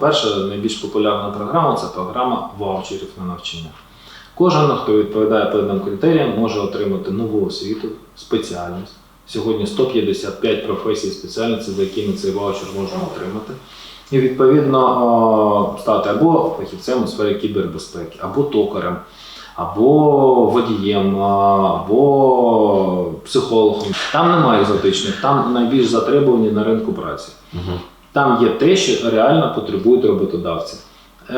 Перша найбільш популярна програма це програма ваучерів на навчання. Кожен, хто відповідає певним критеріям, може отримати нову освіту, спеціальність. Сьогодні 155 професій спеціальностей, за якими цей ваучер можна отримати. І відповідно стати або фахівцем у сфері кібербезпеки, або токарем, або водієм, або психологом. Там немає екзотичних, там найбільш затребувані на ринку праці. Там є те, що реально потребують роботодавці. Е,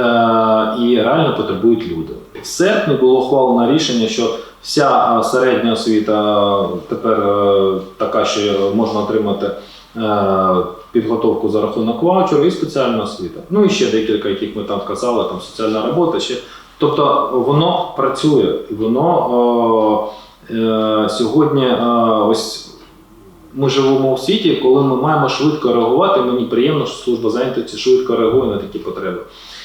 і реально потребують люди. В серпні було ухвалено рішення, що вся е, середня освіта тепер е, така, що можна отримати е, підготовку за рахунок ваучеру і спеціальна освіта. Ну і ще декілька, яких ми там вказали, там соціальна робота. Ще. Тобто воно працює воно е, е, сьогодні е, ось ми живемо у світі, коли ми маємо швидко реагувати. Мені приємно, що служба зайнятості швидко реагує на такі потреби.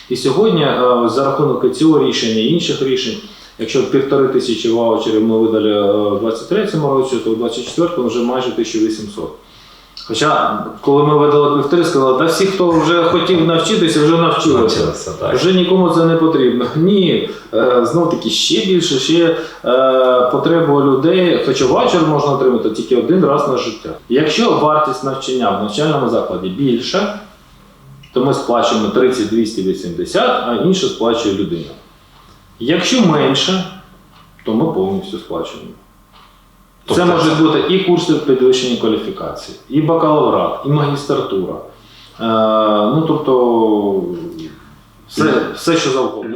І сьогодні, е, за рахунок цього рішення і інших рішень, якщо півтори тисячі ваучерів ми видали е, в 23-му році, то в 24-му вже майже 1800. Хоча, коли ми видали півтори, сказали, та всі, хто вже хотів навчитися, вже навчилися. Навчилися, так. Вже нікому це не потрібно. Ні, е, знов таки ще більше, ще е, потреба людей, хоча ваучер можна отримати тільки один раз на життя. Якщо вартість навчання в навчальному закладі більша, то ми сплачуємо 30 280, а інше сплачує людина. Якщо менше, то ми повністю сплачуємо. Це Тобто може бути і курси підвищення кваліфікації, і бакалаврат, і магістратура. Е, ну, тобто, все, все що завгодно.